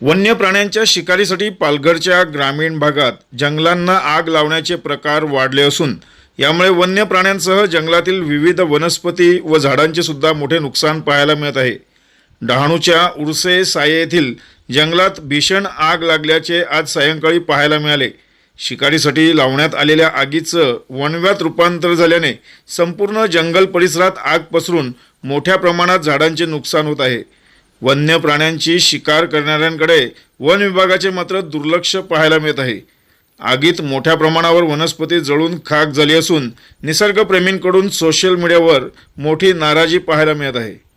वन्य प्राण्यांच्या शिकारीसाठी पालघरच्या ग्रामीण भागात जंगलांना आग लावण्याचे प्रकार वाढले असून यामुळे वन्य प्राण्यांसह जंगलातील विविध वनस्पती व झाडांचे सुद्धा मोठे नुकसान पाहायला मिळत आहे. डहाणूच्या उर्से साये येथील जंगलात भीषण आग लागल्याचे आज सायंकाळी पाहायला मिळाले. शिकारीसाठी लावण्यात आलेल्या आगीचं वणव्यात रूपांतर झाल्याने संपूर्ण जंगल परिसरात आग पसरून मोठ्या प्रमाणात झाडांचे नुकसान होत आहे. वन्य प्राण्यांची शिकार करणाऱ्यांकडे वन विभागाचे मात्र दुर्लक्ष पाहायला मिळत आहे. आगीत मोठ्या प्रमाणावर वनस्पती जळून खाक झाली असून निसर्गप्रेमींकडून सोशल मीडियावर मोठी नाराजी पाहायला मिळत आहे.